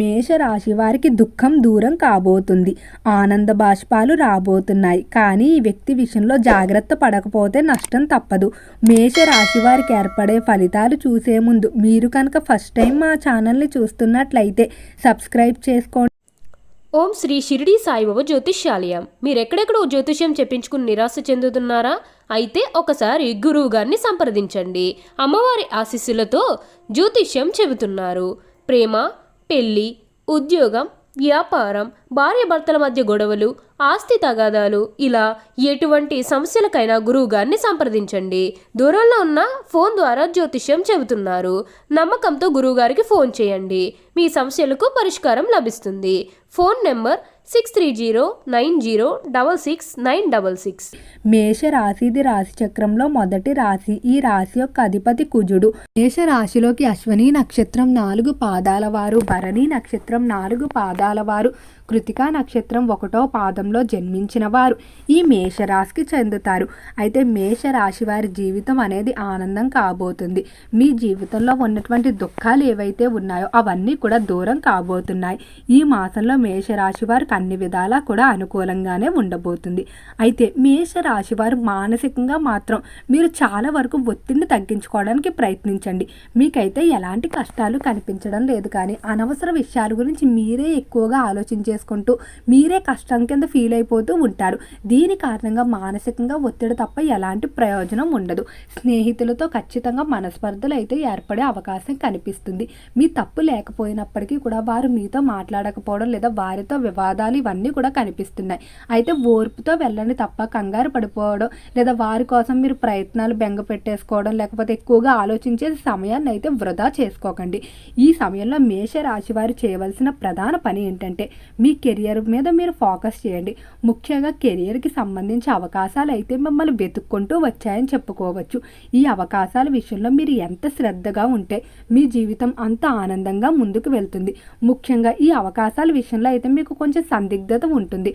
మేషరాశి వారికి దుఃఖం దూరం కాబోతుంది. ఆనంద బాష్పాలు రాబోతున్నాయి. కానీ ఈ వ్యక్తి విషయంలో జాగ్రత్త పడకపోతే నష్టం తప్పదు. మేషరాశి వారికి ఏర్పడే ఫలితాలు చూసే ముందు మీరు కనుక ఫస్ట్ టైం మా ఛానల్ని చూస్తున్నట్లయితే సబ్స్క్రైబ్ చేసుకోండి. ఓం శ్రీ షిరిడి సాయిబాబా జ్యోతిష్యాలయం. మీరెక్కడెక్కడో జ్యోతిష్యం చెప్పించుకుని నిరాశ చెందుతున్నారా? అయితే ఒకసారి గురువు గారిని సంప్రదించండి. అమ్మవారి ఆశీస్సులతో జ్యోతిష్యం చెబుతున్నారు. ప్రేమ పెళ్ళి ఉద్యోగం వ్యాపారం భార్యాభర్తల మధ్య గొడవలు ఆస్తి తగాదాలు ఇలా ఎటువంటి సమస్యలకైనా గురువు గారిని సంప్రదించండి. దూరంలో ఉన్న ఫోన్ ద్వారా జ్యోతిష్యం చెబుతున్నారు. నమ్మకంతో గురువుగారికి ఫోన్ చేయండి. మీ సమస్యలకు పరిష్కారం లభిస్తుంది. Phone number six three zero nine zero double six nine double six మేష రాశిది రాశి చక్రంలో మొదటి రాశి ఈ రాశి యొక్క అధిపతి కుజుడు. మేష రాశిలోకి అశ్వని నక్షత్రం నాలుగు పాదాల వారు భరణి నక్షత్రం నాలుగు పాదాల వారు కృతికా నక్షత్రం ఒకటో పాదంలో జన్మించిన వారు ఈ మేషరాశికి చెందుతారు. అయితే మేషరాశి వారి జీవితం అనేది ఆనందం కాబోతుంది. మీ జీవితంలో ఉన్నటువంటి దుఃఖాలు ఏవైతే ఉన్నాయో అవన్నీ కూడా దూరం కాబోతున్నాయి. ఈ మాసంలో మేషరాశి వారికి అన్ని విధాలా కూడా అనుకూలంగానే ఉండబోతుంది. అయితే మేషరాశి వారు మానసికంగా మాత్రం మీరు చాలా వరకు ఒత్తిడిని తగ్గించుకోవడానికి ప్రయత్నించండి. మీకైతే ఎలాంటి కష్టాలు కనిపించడం లేదు కానీ అనవసర విషయాల గురించి మీరే ఎక్కువగా ఆలోచించే చేసుకుంటూ మీరే కష్టం కింద ఫీల్ అయిపోతూ ఉంటారు. దీని కారణంగా మానసికంగా ఒత్తిడి తప్ప ఎలాంటి ప్రయోజనం ఉండదు. స్నేహితులతో ఖచ్చితంగా మనస్పర్ధలు అయితే ఏర్పడే అవకాశం కనిపిస్తుంది. మీ తప్పు లేకపోయినప్పటికీ కూడా వారు మీతో మాట్లాడకపోవడం లేదా వారితో వివాదాలు ఇవన్నీ కూడా కనిపిస్తున్నాయి. అయితే ఓర్పుతో వెళ్ళండి తప్ప కంగారు పడిపోవడం లేదా వారి కోసం మీరు ప్రయత్నాలు బెంగ పెట్టేసుకోవడం లేకపోతే ఎక్కువగా ఆలోచించే సమయాన్ని అయితే వృధా చేసుకోకండి. ఈ సమయంలో మేష రాశి వారు చేయవలసిన ప్రధాన పని ఏంటంటే మీ కెరియర్ మీద మీరు ఫోకస్ చేయండి. ముఖ్యంగా కెరియర్కి సంబంధించి అవకాశాలు అయితే మిమ్మల్ని వెతుక్కుంటూ వచ్చాయని చెప్పుకోవచ్చు. ఈ అవకాశాల విషయంలో మీరు ఎంత శ్రద్ధగా ఉంటే మీ జీవితం అంత ఆనందంగా ముందుకు వెళ్తుంది. ముఖ్యంగా ఈ అవకాశాల విషయంలో అయితే మీకు కొంచెం సందిగ్ధత ఉంటుంది.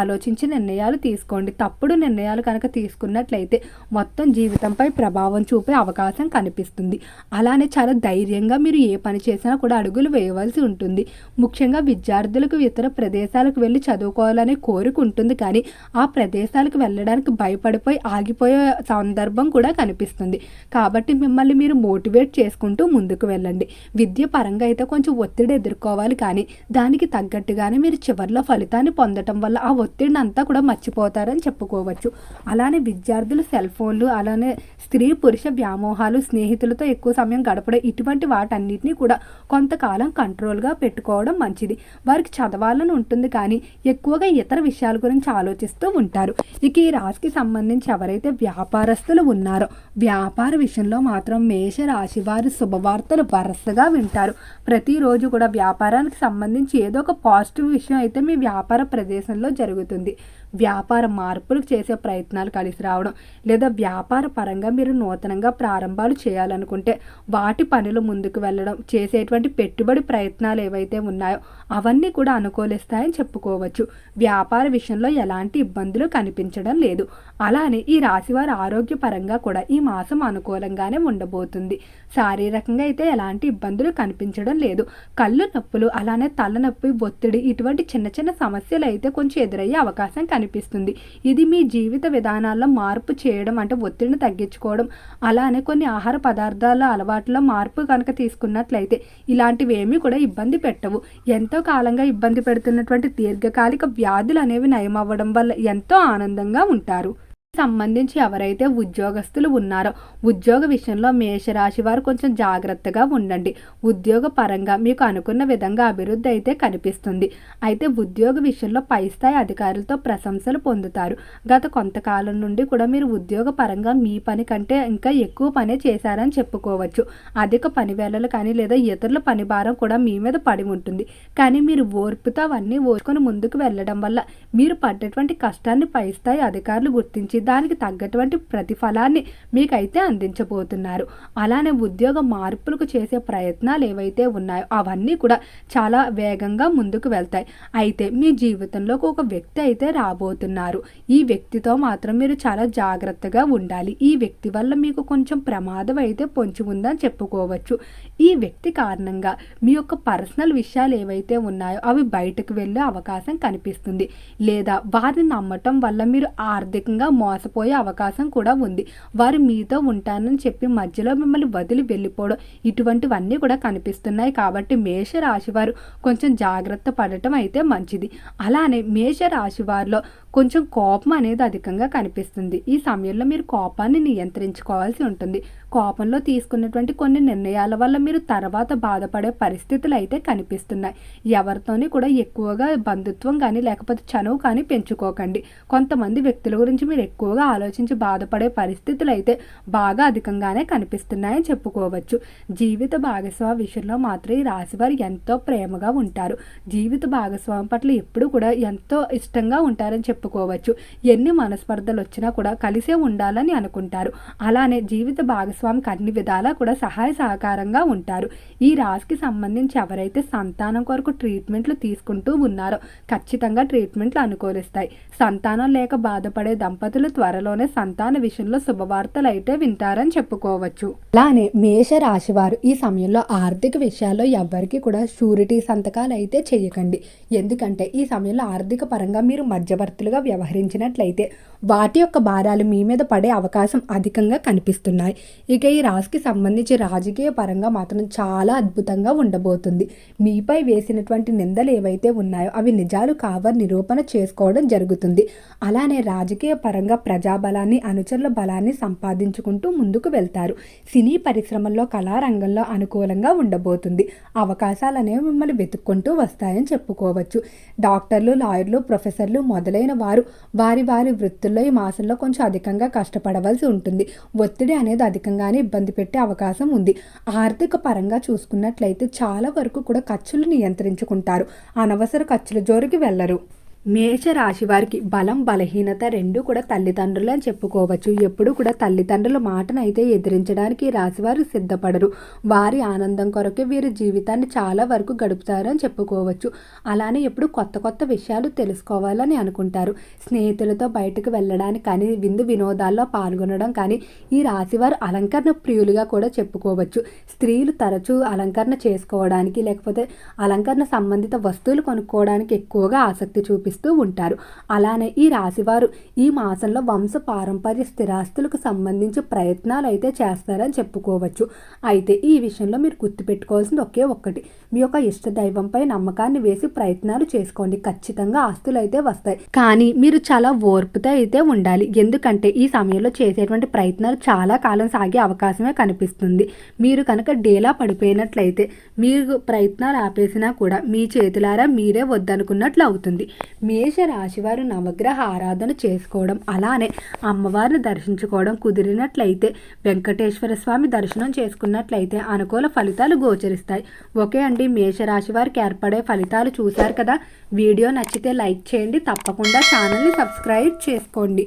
ఆలోచించి నిర్ణయాలు తీసుకోండి. తప్పుడు నిర్ణయాలు కనుక తీసుకున్నట్లయితే మొత్తం జీవితంపై ప్రభావం చూపే అవకాశం కనిపిస్తుంది. అలానే చాలా ధైర్యంగా మీరు ఏ పని చేసినా కూడా అడుగులు వేయవలసి ఉంటుంది. ముఖ్యంగా విద్యార్థులకు ఇతర ప్రదేశాలకు వెళ్ళి చదువుకోవాలనే కోరిక ఉంటుంది. కానీ ఆ ప్రదేశాలకు వెళ్ళడానికి భయపడిపోయి ఆగిపోయే సందర్భం కూడా కనిపిస్తుంది. కాబట్టి మిమ్మల్ని మీరు మోటివేట్ చేసుకుంటూ ముందుకు వెళ్ళండి. విద్య పరంగా అయితే కొంచెం ఒత్తిడి ఎదుర్కోవాలి. కానీ దానికి తగ్గట్టుగానే మీరు చివరిలో ఫలితాన్ని పొందటం వల్ల ఆ ఒత్తిడిని అంతా కూడా మర్చిపోతారని చెప్పుకోవచ్చు. అలానే విద్యార్థులు సెల్ ఫోన్లు అలానే స్త్రీ పురుష వ్యామోహాలు స్నేహితులతో ఎక్కువ సమయం గడపడం ఇటువంటి వాటన్నిటిని కూడా కొంతకాలం కంట్రోల్గా పెట్టుకోవడం మంచిది. వారికి చదవాలని ఉంటుంది. కానీ ఎక్కువగా ఇతర విషయాల గురించి ఆలోచిస్తూ ఉంటారు. ఇక ఈ రాశికి సంబంధించి ఎవరైతే వ్యాపారస్తులు ఉన్నారో వ్యాపార విషయంలో మాత్రం మేష రాశి వారి శుభవార్తలు వరుసగా వింటారు. ప్రతిరోజు కూడా వ్యాపారానికి సంబంధించి ఏదో ఒక పాజిటివ్ విషయం అయితే మీ వ్యాపార ప్రదేశంలో జరుగుతుంది. వ్యాపార మార్పులు చేసే ప్రయత్నాలు కలిసి రావడం లేదా వ్యాపార పరంగా మీరు నూతనంగా ప్రారంభాలు చేయాలనుకుంటే వాటి పనులు ముందుకు వెళ్ళడం చేసేటువంటి పెట్టుబడి ప్రయత్నాలు ఏవైతే ఉన్నాయో అవన్నీ కూడా అనుకూలిస్తాయని చెప్పుకోవచ్చు. వ్యాపార విషయంలో ఎలాంటి ఇబ్బందులు కనిపించడం లేదు. అలానే ఈ రాశివారి ఆరోగ్యపరంగా కూడా ఈ మాసం అనుకూలంగానే ఉండబోతుంది. శారీరకంగా అయితే ఎలాంటి ఇబ్బందులు కనిపించడం లేదు. కళ్ళు నొప్పులు అలానే తలనొప్పి ఒత్తిడి ఇటువంటి చిన్న చిన్న సమస్యలు అయితే కొంచెం ఎదురయ్యే అవకాశం కనిపిస్తుంది. ఇది మీ జీవిత విధానాల్లో మార్పు చేయడం అంటే ఒత్తిడిని తగ్గించుకోవడం. అలానే కొన్ని ఆహార పదార్థాల అలవాట్లో మార్పు కనుక తీసుకున్నట్లయితే ఇలాంటివి ఏమీ కూడా ఇబ్బంది పెట్టవు. ఎంతో కాలంగా ఇబ్బంది పెడుతున్నటువంటి దీర్ఘకాలిక వ్యాధులు అనేవి నయమవ్వడం వల్ల ఎంతో ఆనందంగా ఉంటారు. సంబంధించి ఎవరైతే ఉద్యోగస్తులు ఉన్నారో ఉద్యోగ విషయంలో మేషరాశి వారు కొంచెం జాగ్రత్తగా ఉండండి. ఉద్యోగ పరంగా మీకు అనుకున్న విధంగా అభివృద్ధి అయితే కనిపిస్తుంది. అయితే ఉద్యోగ విషయంలో పై స్థాయి అధికారులతో ప్రశంసలు పొందుతారు. గత కొంతకాలం నుండి కూడా మీరు ఉద్యోగ పరంగా మీ పని కంటే ఇంకా ఎక్కువ పనే చేశారని చెప్పుకోవచ్చు. అధిక పని వేళలు కానీ లేదా ఇతరుల పని భారం కూడా మీ మీద పడి ఉంటుంది. కానీ మీరు ఓర్పుతో అవన్నీ ఓర్చుకొని ముందుకు వెళ్ళడం వల్ల మీరు పడ్డటువంటి కష్టాన్ని పై స్థాయి అధికారులు గుర్తించి దానికి తగ్గటువంటి ప్రతిఫలాన్ని మీకైతే అందించబోతున్నారు. అలానే ఉద్యోగ మార్పులకు చేసే ప్రయత్నాలు ఏవైతే ఉన్నాయో అవన్నీ కూడా చాలా వేగంగా ముందుకు వెళ్తాయి. అయితే మీ జీవితంలోకి ఒక వ్యక్తి అయితే రాబోతున్నారు. ఈ వ్యక్తితో మాత్రం మీరు చాలా జాగ్రత్తగా ఉండాలి. ఈ వ్యక్తి వల్ల మీకు కొంచెం ప్రమాదం అయితే పొంచి ఉందని చెప్పుకోవచ్చు. ఈ వ్యక్తి కారణంగా మీ యొక్క పర్సనల్ విషయాలు ఏవైతే ఉన్నాయో అవి బయటకు వెళ్ళే అవకాశం కనిపిస్తుంది. లేదా వారిని నమ్మటం వల్ల మీరు ఆర్థికంగా మోసపోయే అవకాశం కూడా ఉంది. వారు మీతో ఉంటానని చెప్పి మధ్యలో మిమ్మల్ని వదిలి వెళ్ళిపోవడం ఇటువంటివన్నీ కూడా కనిపిస్తున్నాయి. కాబట్టి మేషరాశి వారు కొంచెం జాగ్రత్త పడటం అయితే మంచిది. అలానే మేషరాశి వారిలో కొంచెం కోపం అనేది అధికంగా కనిపిస్తుంది. ఈ సమయంలో మీరు కోపాన్ని నియంత్రించుకోవాల్సి ఉంటుంది. కోపంలో తీసుకున్నటువంటి కొన్ని నిర్ణయాల వల్ల మీరు తర్వాత బాధపడే పరిస్థితులు అయితే కనిపిస్తున్నాయి. ఎవరితోని కూడా ఎక్కువగా బంధుత్వం కానీ లేకపోతే చనువు కానీ పెంచుకోకండి. కొంతమంది వ్యక్తుల గురించి మీరు ఎక్కువగా ఆలోచించి బాధపడే పరిస్థితులు అయితే బాగా అధికంగానే కనిపిస్తున్నాయని చెప్పుకోవచ్చు. జీవిత భాగస్వామి విషయంలో మాత్రం ఈ రాశివారు ఎంతో ప్రేమగా ఉంటారు. జీవిత భాగస్వామి పట్ల ఎప్పుడు కూడా ఎంతో ఇష్టంగా ఉంటారని చెప్పుకోవచ్చు. ఎన్ని మనస్పర్ధలు వచ్చినా కూడా కలిసే ఉండాలని అనుకుంటారు. అలానే జీవిత భాగస్వామికి అన్ని విధాలా కూడా సహాయ సహకారంగా ఉంటారు. ఈ రాశికి సంబంధించి ఎవరైతే సంతానం కొరకు ట్రీట్మెంట్లు తీసుకుంటూ ఉన్నారో ఖచ్చితంగా ట్రీట్మెంట్లు అనుకూలిస్తాయి. సంతానం లేక బాధపడే దంపతులు త్వరలోనే సంతాన విషయంలో శుభవార్తలు అయితే వింటారని చెప్పుకోవచ్చు. అలానే మేష రాశి వారు ఈ సమయంలో ఆర్థిక విషయాల్లో ఎవ్వరికి కూడా షూరిటీ సంతకాలు అయితే చేయకండి. ఎందుకంటే ఈ సమయంలో ఆర్థిక పరంగా మీరు మధ్యవర్తులుగా వ్యవహరించినట్లయితే వాటి యొక్క భారాలు మీ మీద పడే అవకాశం అధికంగా కనిపిస్తున్నాయి. ఇక ఈ రాశికి సంబంధించి రాజకీయ పరంగా మాత్రం చాలా అద్భుతంగా ఉండబోతుంది. మీపై వేసినటువంటి నిందలు ఏవైతే ఉన్నాయో అవి నిజాలు కావని నిరూపణ చేసుకోవడం జరుగుతుంది. అలానే రాజకీయ పరంగా ప్రజాబలాన్ని అనుచరుల బలాన్ని సంపాదించుకుంటూ ముందుకు వెళ్తారు. సినీ పరిశ్రమల్లో కళారంగంలో అనుకూలంగా ఉండబోతుంది. అవకాశాలు అనేవి మిమ్మల్ని వెతుక్కుంటూ వస్తాయని చెప్పుకోవచ్చు. డాక్టర్లు లాయర్లు ప్రొఫెసర్లు మొదలైన వారు వారి వారి వృత్తుల్లో ఈ మాసంలో కొంచెం అధికంగా కష్టపడవలసి ఉంటుంది. ఒత్తిడి అనేది అధికంగానే ఇబ్బంది పెట్టే అవకాశం ఉంది. ఆర్థిక పరంగా చూసుకున్నట్లయితే చాలా వరకు కూడా ఖర్చులు నియంత్రించుకుంటారు. అనవసర ఖర్చుల జోరికి వెళ్ళరు. మేషరాశి వారికి బలం బలహీనత రెండు కూడా తల్లిదండ్రులు అని చెప్పుకోవచ్చు. ఎప్పుడు కూడా తల్లిదండ్రుల మాటను అయితే ఎదిరించడానికి ఈ రాశివారు సిద్ధపడరు. వారి ఆనందం కొరకే వీరి జీవితాన్ని చాలా వరకు గడుపుతారు అని చెప్పుకోవచ్చు. అలానే ఎప్పుడు కొత్త కొత్త విషయాలు తెలుసుకోవాలని అనుకుంటారు. స్నేహితులతో బయటకు వెళ్ళడానికి కానీ విందు వినోదాల్లో పాల్గొనడం కానీ ఈ రాశివారు అలంకరణ ప్రియులుగా కూడా చెప్పుకోవచ్చు. స్త్రీలు తరచూ అలంకరణ చేసుకోవడానికి లేకపోతే అలంకరణ సంబంధిత వస్తువులు కొనుక్కోవడానికి ఎక్కువగా ఆసక్తి చూపిస్తారు. చూపిస్తూ ఉంటారు. అలానే ఈ రాశివారు ఈ మాసంలో వంశ పారంపర్య స్థిరాస్తులకు సంబంధించి ప్రయత్నాలు అయితే చేస్తారని చెప్పుకోవచ్చు. అయితే ఈ విషయంలో మీరు గుర్తుపెట్టుకోవాల్సింది ఒకే ఒక్కటి. మీ యొక్క ఇష్ట దైవంపై నమ్మకాన్ని వేసి ప్రయత్నాలు చేసుకోండి. ఖచ్చితంగా ఆస్తులు అయితే వస్తాయి. కానీ మీరు చాలా ఓర్పుతో అయితే ఉండాలి. ఎందుకంటే ఈ సమయంలో చేసేటువంటి ప్రయత్నాలు చాలా కాలం సాగే అవకాశమే కనిపిస్తుంది. మీరు కనుక డేలా పడిపోయినట్లయితే మీరు ప్రయత్నాలు ఆపేసినా కూడా మీ చేతులారా మీరే వద్దనుకున్నట్లు అవుతుంది. మేషరాశివారు నవగ్రహ ఆరాధన చేసుకోవడం అలానే అమ్మవారిని దర్శించుకోవడం కుదిరినట్లయితే వెంకటేశ్వర స్వామి దర్శనం చేసుకున్నట్లయితే అనుకూల ఫలితాలు గోచరిస్తాయి. ఓకే అండి మేషరాశి వారికి ఏర్పడే ఫలితాలు చూశారు కదా? వీడియో నచ్చితే లైక్ చేయండి తప్పకుండా ఛానల్ని సబ్స్క్రైబ్ చేసుకోండి.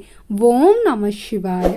ఓం నమ శివాయ.